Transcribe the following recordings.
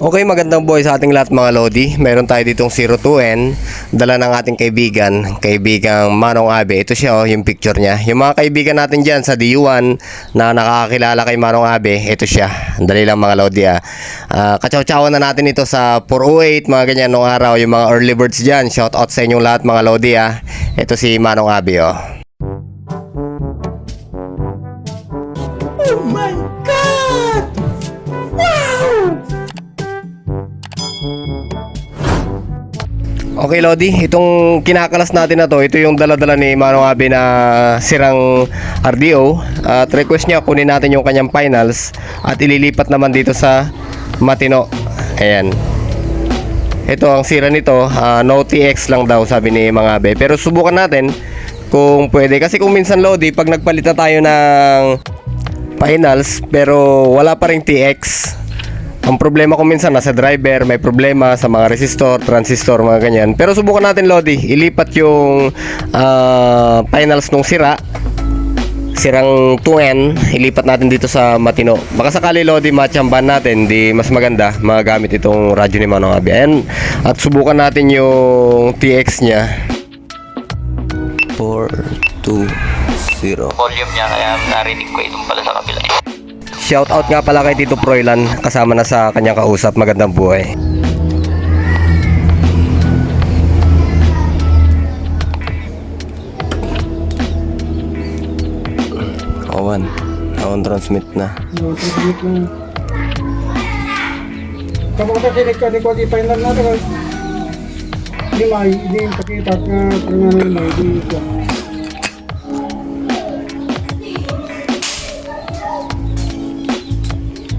Okay, magandang buhay sa ating lahat mga Lodi. Meron tayo ditong 02N. Dala ng ating kaibigan, kaibigang Manong Abe. Ito siya, oh, yung picture niya. Yung mga kaibigan natin dyan sa D1 na nakakakilala kay Manong Abe, ito siya. Dali lang mga Lodi ah. Uh, Kachaw-chawan na natin ito sa 408, mga ganyan nung araw. Yung mga early birds dyan. Shout out sa inyong lahat mga Lodi ah. Ito si Manong Abe oh. Oh my God! Okay Lodi, itong kinakalas natin na to, ito yung dala-dala ni Manong Abe na sirang RDO at request niya kunin natin yung kanyang finals at ililipat naman dito sa Matino. Ayan. Ito ang sira nito, ah, no TX lang daw sabi ni Mang Abe. Pero subukan natin kung pwede kasi kung minsan Lodi, pag nagpalit na tayo ng finals pero wala pa ring TX ang problema ko minsan nasa driver, may problema sa mga resistor, transistor, mga ganyan. Pero subukan natin Lodi, ilipat yung ah, finals nung sira. Sirang 2N, ilipat natin dito sa Matino. Baka sakali Lodi matchamban natin, di mas maganda magamit itong radyo ni Manong Abi. Ayan, at subukan natin yung TX niya. 4, 2, 0. volume niya kaya narinig ko itong pala sa kabila. Shout out nga pala kay Tito Proylan kasama na sa kanyang kausap. Magandang buhay. Awan. Awan transmit na. No, transmit lang. Kapag kakinig ka, di final na ito. Di may, di pakita ka nga na may, di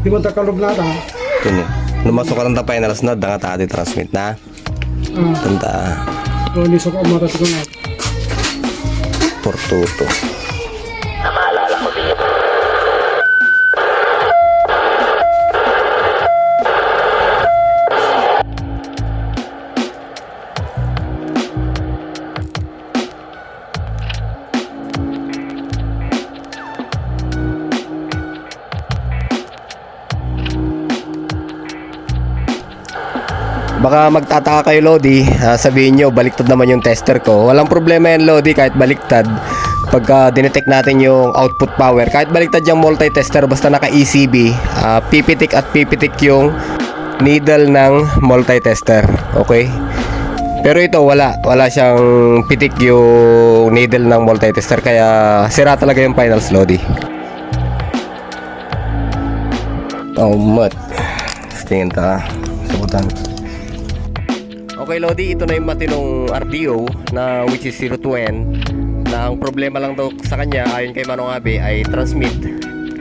Di mo takalob na ito, ha? Ito ni. Lumasok ka lang ta finals na, dangat ati transmit na. Ah, Tanda, o, liso ko umatas ko na. portuto. Baka magtataka kayo Lodi, ah, sabihin nyo baliktad naman yung tester ko. Walang problema yan Lodi kahit baliktad. Pagka dinetect natin yung output power, kahit baliktad yung multi-tester basta naka ECB, ah, pipitik at pipitik yung needle ng multi-tester. Okay? Pero ito wala, wala siyang pitik yung needle ng multi-tester kaya sira talaga yung finals Lodi. Oh, mat. Tingin ta. Subutan. Okay Lodi, ito na yung matinong RDO na which is 02N na ang problema lang daw sa kanya ayon kay Manong Abe ay transmit.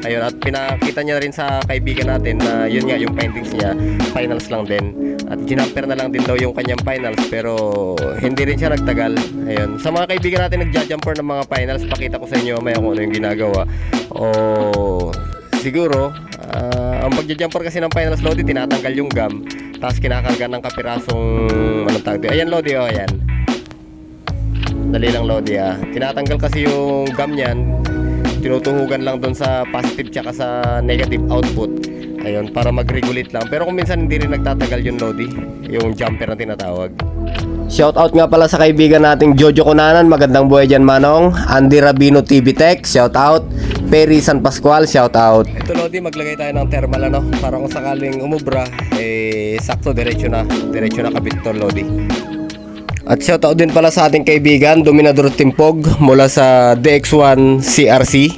Ayun, at pinakita niya rin sa kaibigan natin na yun nga yung findings niya, finals lang din. At ginamper na lang din daw yung kanyang finals pero hindi rin siya nagtagal. Ayun, sa mga kaibigan natin nagja-jumper ng mga finals, pakita ko sa inyo mamaya kung ano yung ginagawa. O siguro, ah, ang pagja-jumper kasi ng finals Lodi, tinatanggal yung gum tapos kinakarga ng kapirasong anong tawag dito. Ayan Lodi oh, ayan. Dali lang Lodi ah. Tinatanggal kasi yung gum niyan. Tinutuhugan lang doon sa positive tsaka sa negative output. Ayun, para mag-regulate lang. Pero kung minsan hindi rin nagtatagal yung Lodi, yung jumper na tinatawag. Shout out nga pala sa kaibigan nating Jojo Kunanan, magandang buhay dyan Manong. Andy Rabino TV Tech, shout out. Perry San Pascual, shout out. Ito Lodi, maglagay tayo ng thermal ano, para kung sakaling umubra, eh sakto diretso na, diretso na kabit to Lodi. At shout out din pala sa ating kaibigan, Dominador Timpog mula sa DX1 CRC.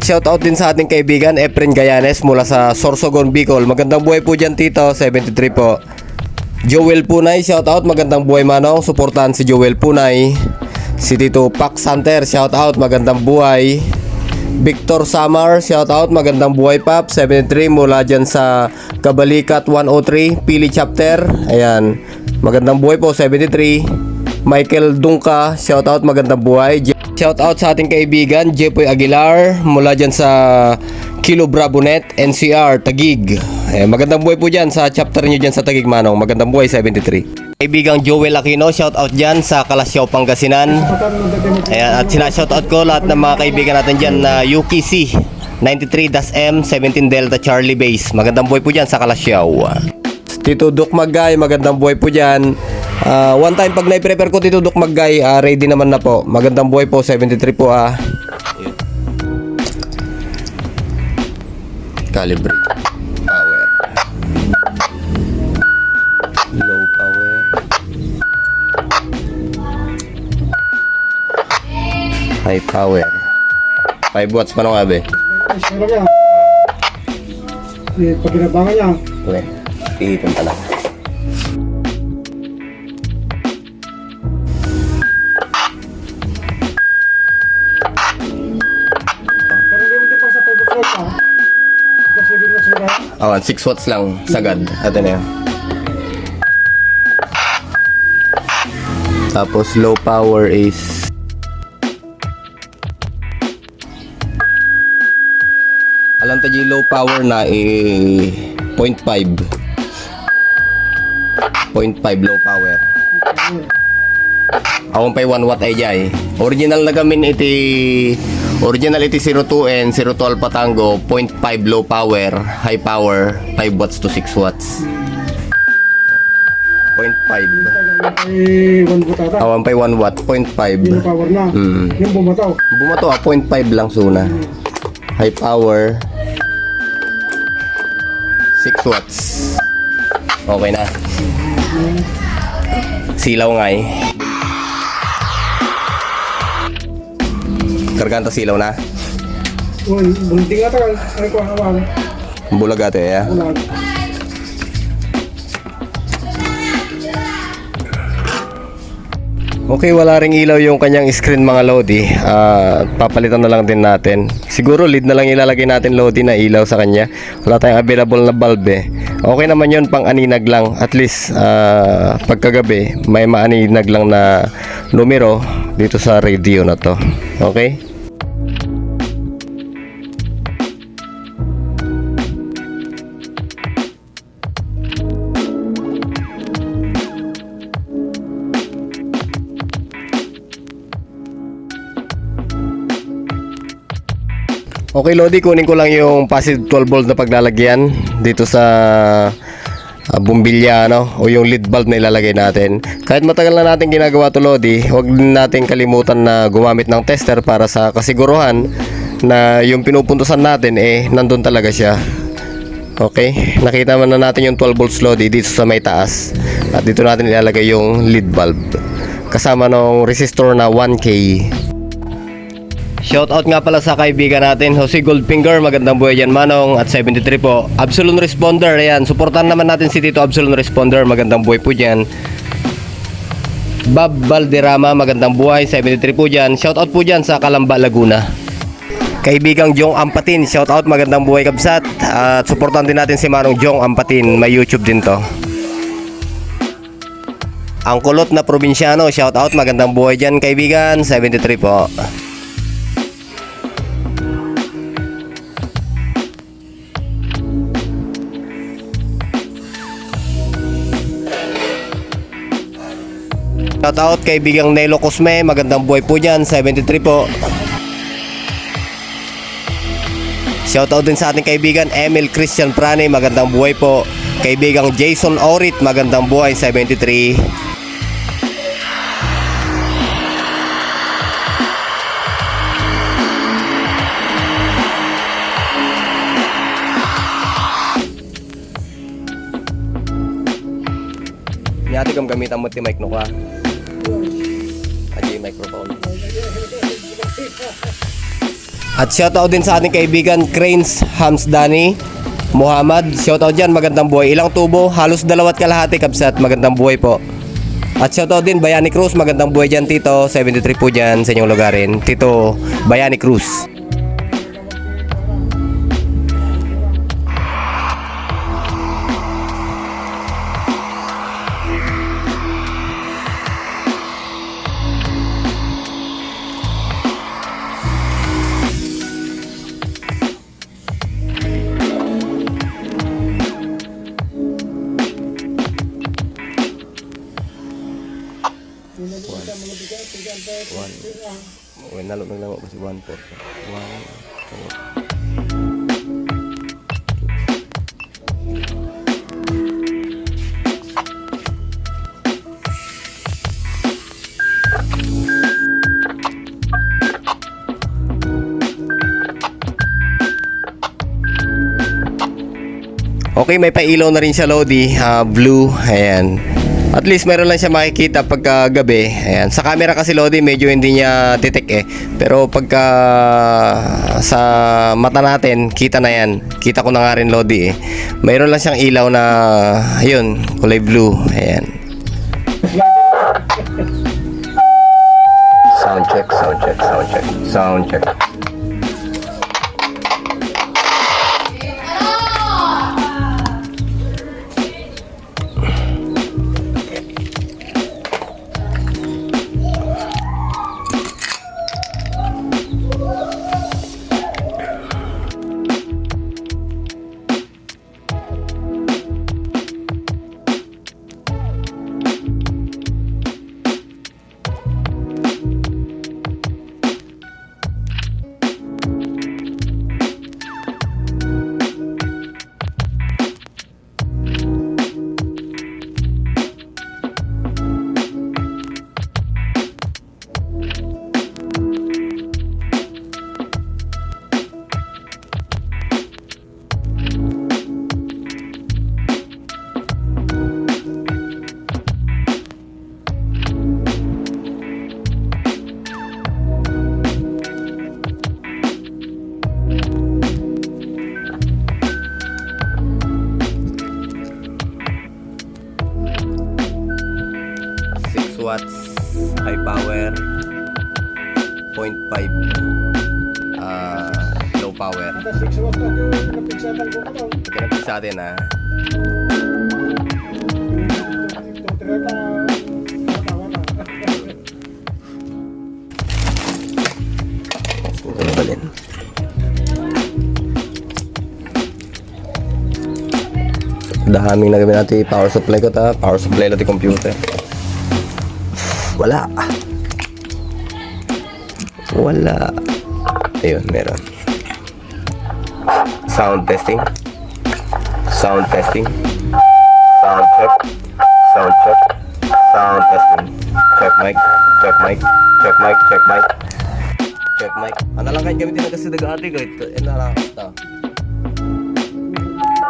Shout out din sa ating kaibigan, Efren Gayanes mula sa Sorsogon Bicol. Magandang buhay po dyan Tito, 73 po. Joel Punay, shout out, magandang buhay manong. Suportahan si Joel Punay. Si Tito Pax Hunter, shout out, magandang buhay. Victor Samar, shout out, magandang buhay pap. 73 mula dyan sa Kabalikat 103, Pili Chapter. Ayan, magandang buhay po, 73. Michael Dungka, shout out, magandang buhay. Je- Shout out sa ating kaibigan, Jepoy Aguilar, mula dyan sa Kilo Brabonet, NCR, Tagig. Eh, magandang buhay po dyan sa chapter nyo dyan sa Tagig Manong. Magandang buhay, 73. Kaibigang Joel Aquino, shout out dyan sa Kalasyaw, Pangasinan. Ayan, at sina-shout out ko lahat ng mga kaibigan natin dyan na UKC 93-M 17 Delta Charlie Base. Magandang buhay po dyan sa Kalasyaw. Tito Duk Magay, magandang buhay po dyan. Ah, one time pag na-prepare ko Tito Duk Magay, ah, ready naman na po. Magandang buhay po, 73 po ah. Calibrate. High power. 5 watts pa nung abe. Sarap yan. Eh, pag ginabangan niya, Okay. Iipon pala. pero hindi mo pa sa 5 o'clock ha. Kasi hindi na sila. Awan, 6 watts lang sagad. Ito na. Tapos low power is Alam tayo yung low power na eh 0.5 0.5 low power Awan pa 1 watt ay jay Original na gamin iti Original iti 02N 012 Patango 0.5 low power High power 5 watts to 6 watts 0.5 Ay, 1 watt ata. Awan pa 1 watt 0.5 Yung power na. Mm. Yung bumataw. Bumato ah, 0.5 lang suna. High power. 6 watts. Okay na. Silaw nga eh. Karganta silaw na. Bunting ata. Ay, ko hawan. Bulag ate ya. Ulag. Okay, wala ring ilaw yung kanyang screen mga Lodi. Ah, papalitan na lang din natin. Siguro lead na lang ilalagay natin Lodi na ilaw sa kanya. Wala tayong available na bulb eh. Okay naman yun, pang aninag lang. At least, ah, pagkagabi, may maaninag lang na numero dito sa radio na to. Okay? Okay Lodi, kunin ko lang yung positive 12 volt na paglalagyan dito sa uh, bumbilya no? o yung lead bulb na ilalagay natin. Kahit matagal na natin ginagawa to Lodi, huwag natin kalimutan na gumamit ng tester para sa kasiguruhan na yung pinupuntusan natin eh nandun talaga siya. Okay, nakita man na natin yung 12 volts Lodi dito sa may taas at dito natin ilalagay yung lead bulb kasama ng resistor na 1K. Shoutout nga pala sa kaibigan natin, Jose Goldfinger, magandang buhay dyan Manong, at 73 po. Absolute Responder, ayan, supportan naman natin si Tito Absolute Responder, magandang buhay po dyan. Bob Valderrama, magandang buhay, 73 po dyan. Shoutout po dyan sa Kalamba, Laguna. Kaibigang Jong Ampatin, shoutout, magandang buhay kabsat. At supportan din natin si Manong Jong Ampatin, may YouTube din to. Ang kulot na probinsyano, shoutout, magandang buhay dyan kaibigan, 73 po. Shout out kay Bigang Nelo Cosme, magandang buhay po dyan, 73 po. Shout out din sa ating kaibigan Emil Christian Prane, magandang buhay po. Kaibigang Jason Orit, magandang buhay, 73. Nyati kam gamitan mo ti mic no ka. Microphone. At shoutout din sa ating kaibigan Cranes Hamsdani Muhammad. Shoutout dyan, magandang buhay. Ilang tubo? Halos dalawat kalahati kapsat. Magandang buhay po. At shoutout din Bayani Cruz. Magandang buhay dyan, Tito. 73 po dyan sa inyong lugarin. Tito Bayani Cruz. One. Okay, nalok ng lango kasi 1 4. 1 4. Okay, may pailaw na rin siya Lodi, uh, blue, ayan. At least meron lang siya makikita pagka gabi. Ayan. Sa camera kasi Lodi, medyo hindi niya titik eh. Pero pagka sa mata natin, kita na yan. Kita ko na nga rin Lodi eh. Mayroon lang siyang ilaw na, ayun, kulay blue. Ayan. Sound check, sound check, sound check, sound check. Watts, high power, 0.5 ah, low power. Tapos 6 watts na yung napigsatan ko ito. Kinapit sa atin ah. Tawa na. Ano ba din? Daming na gawin natin power supply ko ta. Power supply natin computer. Wala. Wala. Ayun, meron. Sound testing. Sound testing. Sound check. Sound check. Sound testing. Check mic. Check mic. Check mic. Check mic. Check mic. Ano lang kahit gamitin na kasi nag-ate kahit eh, nakakasta.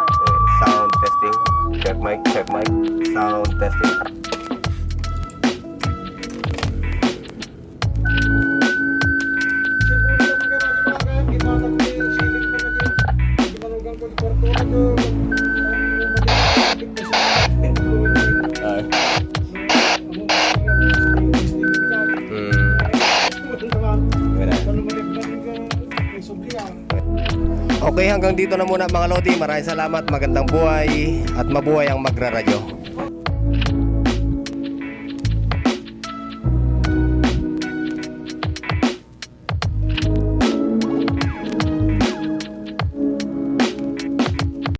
Okay, Sound testing. Check mic. Check mic. Sound testing. Okay, hanggang dito na muna mga Lodi. Maraming salamat, magandang buhay at mabuhay ang magraradyo.